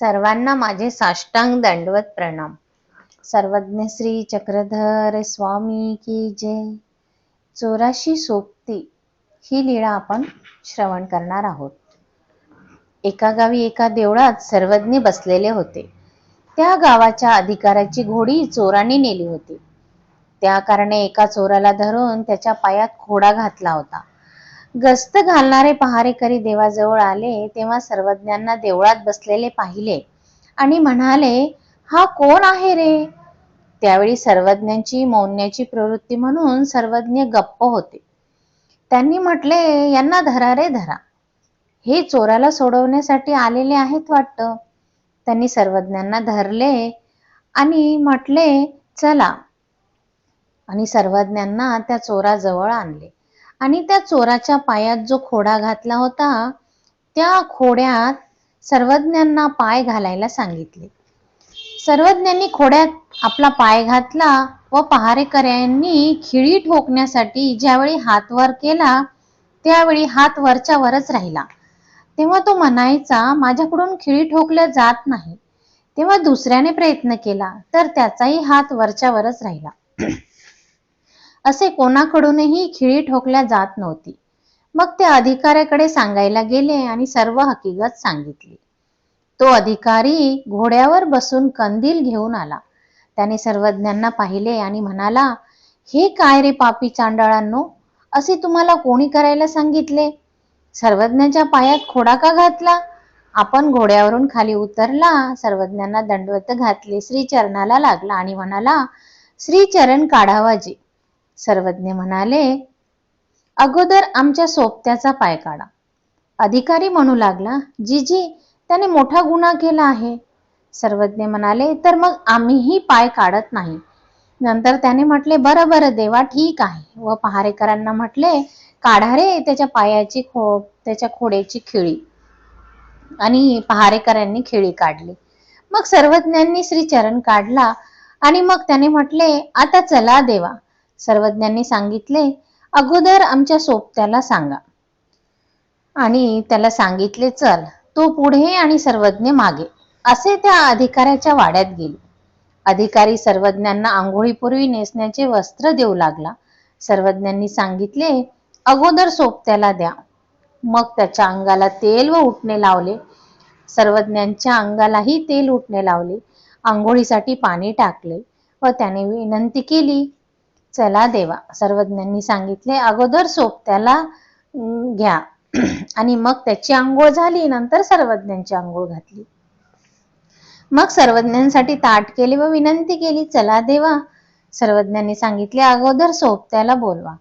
सर्वांना माझे साष्टांग दंडवत प्रणाम. सर्वज्ञ श्री चक्रधर स्वामी की जय. चोराशी सोबती ही लीळा आपण श्रवण करणार आहोत. एका गावी एका देवळात सर्वज्ञ बसलेले होते. त्या गावाच्या अधिकाराची घोडी चोराने नेली होती. त्या कारणे एका चोराला धरून त्याच्या पायात खोडा घातला होता. गस्त घालणारे पहारेकरी देवाजवळ आले तेव्हा सर्वज्ञांना देवळात बसलेले पाहिले आणि म्हणाले हा कोण आहे रे? त्यावेळी सर्वज्ञांची मौन्याची प्रवृत्ती म्हणून सर्वज्ञ गप्प होते. त्यांनी म्हटले यांना धरा रे धरा. हे चोराला सोडवण्यासाठी आलेले आहेत वाटतं. त्यांनी सर्वज्ञांना धरले आणि म्हटले चला. आणि सर्वज्ञांना त्या चोराजवळ आणले. आणि त्या चोराच्या पायात जो खोडा घातला होता त्या खोड्यात सर्वज्ञांना पाय घालायला सांगितले. सर्वज्ञांनी खोड्यात आपला पाय घातला व पहारेकऱ्यांनी खिळी ठोकण्यासाठी ज्यावेळी हात वर केला त्यावेळी हात वरच्या वरच राहिला. तेव्हा तो म्हणायचा माझ्याकडून खिळी ठोकल्या जात नाही. तेव्हा दुसऱ्याने प्रयत्न केला तर त्याचाही हात वरच्या वरच राहिला. असे कोणाकडूनही खिळी ठोकल्या जात नव्हती. मग ते अधिकाऱ्याकडे सांगायला गेले आणि सर्व हकीकत सांगितली. तो अधिकारी घोड्यावर बसून कंदील घेऊन आला. त्याने सर्वज्ञांना पाहिले आणि म्हणाला हे काय रे पापी चांडाळांनो? असे तुम्हाला कोणी करायला सांगितले? सर्वज्ञाच्या पायात खोडा का घातला? आपण घोड्यावरून खाली उतरला सर्वज्ञांना दंडवत घातले श्रीचरणाला लागला आणि म्हणाला श्रीचरण काढावाजे सर्वज्ञ म्हणाले अगोदर आमच्या सोबत्याचा पाय काढा. अधिकारी म्हणू लागला जीजी त्याने मोठा गुन्हा केला आहे. सर्वज्ञ म्हणाले तर मग आम्हीही पाय काढत नाही. नंतर त्याने म्हटले बरं बरं देवा ठीक आहे. व पहारेकरांना म्हटले काढा रे त्याच्या पायाची खो त्याच्या खोड्याची खिळी. आणि पहारेकरांनी खिळी काढली. मग सर्वज्ञांनी श्रीचरण काढला आणि मग त्याने म्हटले आता चला देवा. सर्वज्ञांनी सांगितले अगोदर आमच्या सोबत्याला सांगा. आणि त्याला सांगितले चल तो पुढे आणि सर्वज्ञ मागे. असे त्या अधिकाऱ्याच्या वाड्यात गेले. अधिकारी सर्वज्ञांना आंघोळीपूर्वी नेसण्याचे वस्त्र देऊ लागला. सर्वज्ञांनी सांगितले अगोदर सोबत्याला द्या. मग त्याच्या अंगाला तेल व उठणे लावले. सर्वज्ञांच्या अंगालाही तेल उठणे लावले. आंघोळीसाठी पाणी टाकले व त्याने विनंती केली चला देवा. सर्वज्ञांनी सांगितले अगोदर सोबत्याला घ्या. आणि मग त्याची आंघोळ झाली नंतर सर्वज्ञांची आंघोळ घातली. मग सर्वज्ञांसाठी ताट केले व विनंती केली चला देवा. सर्वज्ञांनी सांगितले अगोदर सोबत्याला बोलवा.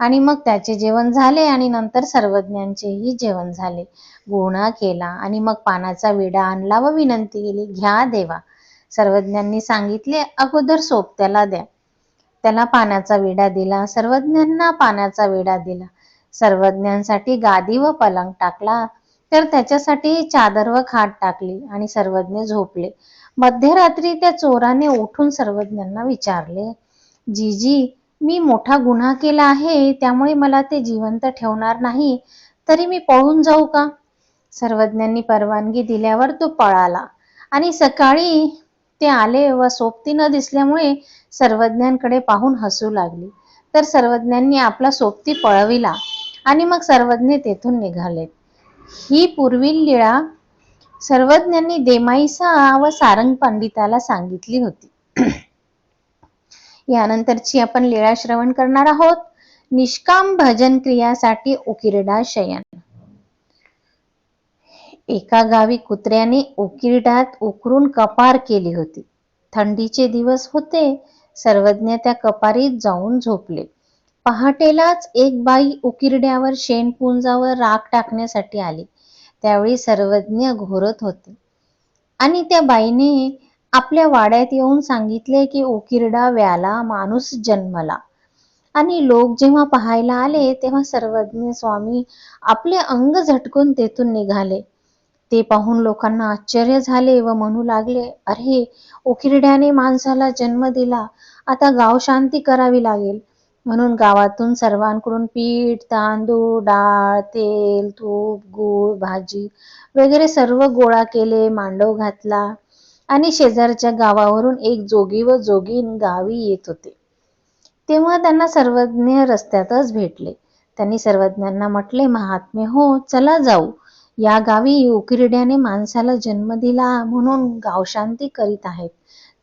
आणि मग त्याचे जेवण झाले आणि नंतर सर्वज्ञांचेही जेवण झाले. गुणा केला आणि मग पानाचा विडा आणला व विनंती केली घ्या देवा. सर्वज्ञांनी सांगितले अगोदर सोबत्याला द्या. त्याला पाण्याचा विडा दिला. सर्वज्ञांना पाण्याचा विडा दिला. सर्वज्ञांसाठी गादी व पलंग टाकला. तर त्याच्यासाठी चादर व खाट टाकली आणि सर्वज्ञ झोपले. मध्यरात्री त्या चोराने उठून सर्वज्ञांना विचारले जीजी मी मोठा गुन्हा केला आहे त्यामुळे मला ते जिवंत ठेवणार नाही तरी मी पळून जाऊ का? सर्वज्ञांनी परवानगी दिल्यावर तो पळाला आणि सकाळी ते आले व सोबती न दिसल्यामुळे सर्वज्ञांकडे पाहून हसू लागली. तर सर्वज्ञांनी आपला सोबती पळविला आणि मग सर्वज्ञ तेथून निघाले ही पूर्वी लीळा सर्वज्ञांनी देमाईसा व सारंग पंडिताला सांगितली होती. यानंतरची आपण लीळा श्रवण करणार आहोत. निष्काम भजन क्रियासाठी उकिरडा शयन. एका गावी कुत्र्याने उकिरड्यात उकरून कपार केली होती. थंडीचे दिवस होते. सर्वज्ञ त्या कपारीत जाऊन झोपले. पहाटेलाच एक बाई उकिरड्यावर शेणपुंजावर राख टाकण्यासाठी आली. त्यावेळी सर्वज्ञ घोरत होते. आणि त्या बाईने आपल्या वाड्यात येऊन सांगितले की उकिरडा व्याला माणूस जन्मला. आणि लोक जेव्हा पाहायला आले तेव्हा सर्वज्ञ स्वामी आपले अंग झटकून तेथून निघाले. ते पाहून लोकांना आश्चर्य झाले व म्हणू लागले अरे उकिरड्याने माणसाला जन्म दिला. आता गाव शांती करावी लागेल. म्हणून गावातून सर्वांकडून पीठ तांदूळ डाळ तेल तूप गूळ भाजी वगैरे सर्व गोळा केले मांडव घातला आणि शेजारच्या गावावरून एक जोगी व जोगीन गावी येत होते. तेव्हा त्यांना सर्वज्ञ रस्त्यातच भेटले. त्यांनी सर्वज्ञांना म्हटले महात्मे हो चला जाऊ. या गावी उकिरड्याने माणसाला जन्म दिला म्हणून गावशांती करीत आहेत.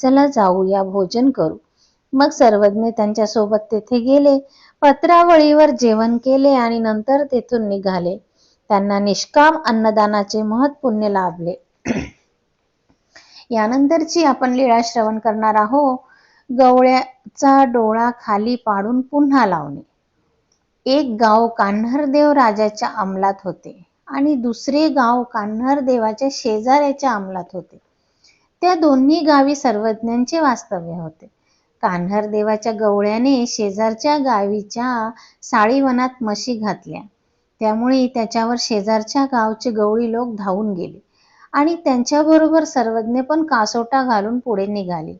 चला जाऊया भोजन करू. मग सर्वज्ञ त्यांच्यासोबत तेथे गेले. पत्रावळीवर जेवण केले आणि नंतर तेथून निघाले. त्यांना निष्काम अन्नदानाचे महत् पुण्य लाभले. यानंतरची आपण लीळा श्रवण करणार आहोत. गवळ्याचा डोळा खाली पाडून पुन्हा लावणे. एक गाव कान्हरदेव राजाच्या अंमलात होते. आणि दुसरे गाव कान्हर देवाच्या शेजाऱ्याच्या अंमलात होते. त्या दोन्ही गावी सर्वज्ञांचे वास्तव्य होते. कान्हरदेवाच्या गवळ्याने शेजारच्या गावीच्या साळीवनात म्हशी घातल्या. त्यामुळे त्याच्यावर शेजारच्या गावचे गवळी लोक धावून गेले आणि त्यांच्याबरोबर सर्वज्ञ पण कासोटा घालून पुढे निघाले.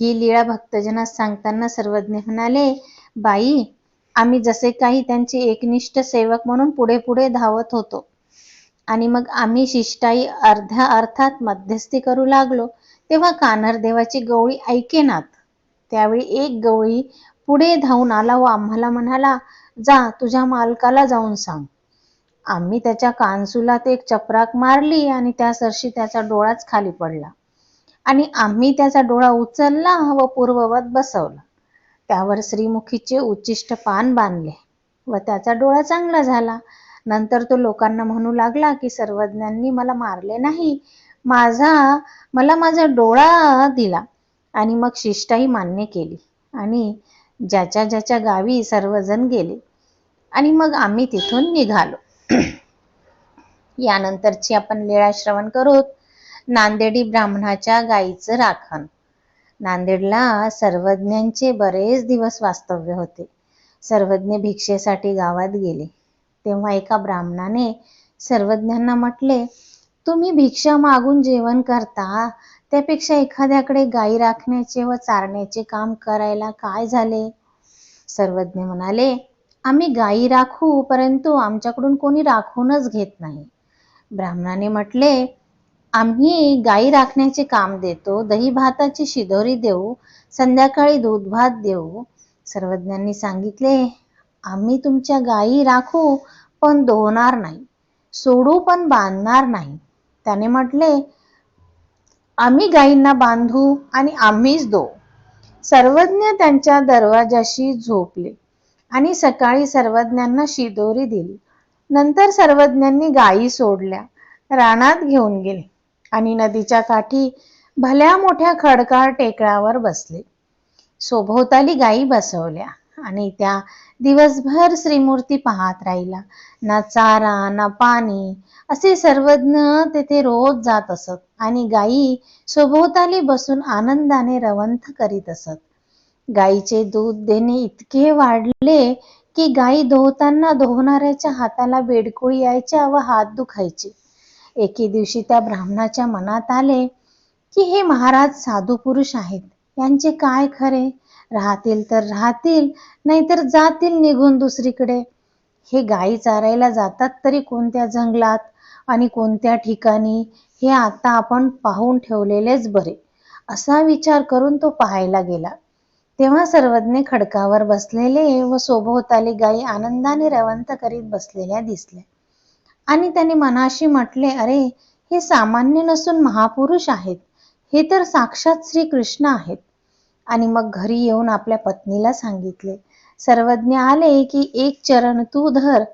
ही लीळा भक्तजनास सांगताना सर्वज्ञ म्हणाले बाई आम्ही जसे काही त्यांचे एकनिष्ठ सेवक म्हणून पुढे पुढे धावत होतो. आणि मग आम्ही शिष्टाई अर्ध्या अर्थात मध्यस्थी करू लागलो. तेव्हा कान्हर देवाची गवळी ऐकेनात त्यावेळी एक गवळी पुढे धावून आला व आम्हाला म्हणाला जा तुझ्या मालकाला जाऊन सांग. आम्ही त्याच्या कानसुलात एक चपराक मारली आणि त्या सरशी त्याचा डोळाच खाली पडला. आणि आम्ही त्याचा डोळा उचलला व पूर्ववत बसवला. त्यावर श्रीमुखीचे उच्चिष्ट पान बांधले व त्याचा डोळा चांगला झाला. नंतर तो लोकांना म्हणू लागला की सर्वज्ञांनी मला मारले नाही. माझा मला माझा डोळा दिला. आणि मग शिष्टाही मान्य केली. आणि ज्याच्या ज्याच्या गावी सर्वजण गेले. आणि मग आम्ही तिथून निघालो. यानंतरची आपण लीळा श्रवण करूत. नांदेडी ब्राह्मणाच्या गायीचं राखण. नांदेडला सर्वज्ञांचे बरेच दिवस वास्तव्य होते. सर्वज्ञ भिक्षेसाठी गावात गेले. तेव्हा एका ब्राह्मणाने सर्वज्ञांना म्हटले तुम्ही भिक्षा मागून जेवण करता? त्यापेक्षा एखाद्याकडे गायी राखण्याचे व चारण्याचे काम करायला काय झाले? सर्वज्ञ म्हणाले आम्ही गायी राखू परंतु आमच्याकडून कोणी राखूनच घेत नाही. ब्राह्मणाने म्हटले आम्ही गायी राखण्याचे काम देतो दही भाताची शिदोरी देऊ संध्याकाळी दूध भात देऊ. सर्वज्ञांनी सांगितले आम्ही तुमच्या गायी राखू पण धुवणार नाही. सोडू पण बांधणार नाही. त्याने म्हटले आम्ही गायींना बांधू आणि आम्हीच दो. सर्वज्ञ त्यांच्या दरवाजाशी झोपले आणि सकाळी सर्वज्ञांना शिदोरी दिली. नंतर सर्वज्ञांनी गायी सोडल्या रानात घेऊन गेले आणि नदीच्या काठी भल्या मोठ्या खडकाळ टेकळावर बसले. सोभोवताली गायी बसवल्या. आणि त्या दिवसभर श्रीमूर्ती पाहत राहिला. ना चारा ना पाणी असे सर्वज्ञ तेथे रोज जात असत आणि गायी सभोवताली बसून आनंदाने रवंथ करीत असत. गायीचे दूध देणे इतके वाढले की गायी धुवताना धुवणाऱ्याच्या हाताला बेडकुळी यायच्या व हात दुखायचे. एके दिवशी त्या ब्राह्मणाच्या मनात आले की हे महाराज साधू पुरुष आहेत. यांचे काय खरे? राहतील तर राहतील नाहीतर जातील निघून दुसरीकडे. हे गायी चारायला जातात तरी कोणत्या जंगलात आणि कोणत्या ठिकाणी हे आता आपण पाहून ठेवलेलेच बरे. असा विचार करून तो पाहायला गेला. तेव्हा सर्वज्ञ खडकावर बसलेले व सोभोवताली गायी आनंदाने रवंत करीत बसलेल्या दिसल्या. आणि त्याने मनाशी म्हटले अरे हे सामान्य नसून महापुरुष आहेत. हे तर साक्षात श्री कृष्ण आहेत. आणि मग घरी येऊन आपल्या पत्नीला सांगितले. सर्वज्ञ आले की एक चरण तू धर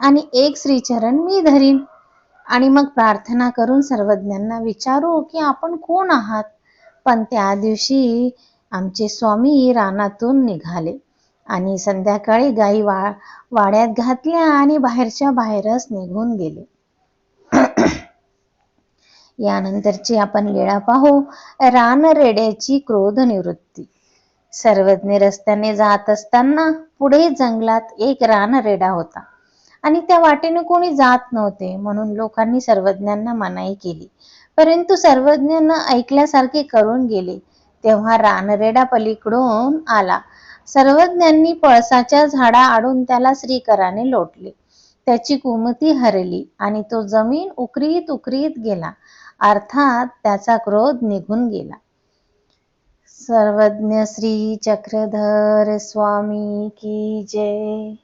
आणि एक श्रीचरण मी धरीन. आणि मग प्रार्थना करून सर्वज्ञांना विचारू की आपण कोण आहात? पण त्या दिवशी आमचे स्वामी रानातून निघाले आणि संध्याकाळी गाई वा वाड्यात घातल्या आणि बाहेरच्या बाहेरच निघून गेले. यानंतरची आपण लीळा पाहू. रानरेड्याची क्रोध निवृत्ती सर्वज्ञ रस्त्याने जात असताना पुढे जंगलात एक रानरेडा होता. आणि त्या वाटेने कोणी जात नव्हते म्हणून लोकांनी सर्वज्ञांना मनाई केली. परंतु सर्वज्ञ न ऐकल्यासारखे करून गेले. तेव्हा रानरेडा पलीकडून आला. सर्वज्ञांनी पळसाच्या झाडा आडून त्याला श्रीकराने लोटले. त्याची कुमती हरली आणि तो जमीन उकरीत उकरीत गेला. अर्थात त्याचा क्रोध निघून गेला. सर्वज्ञ श्री चक्रधर स्वामी की जय.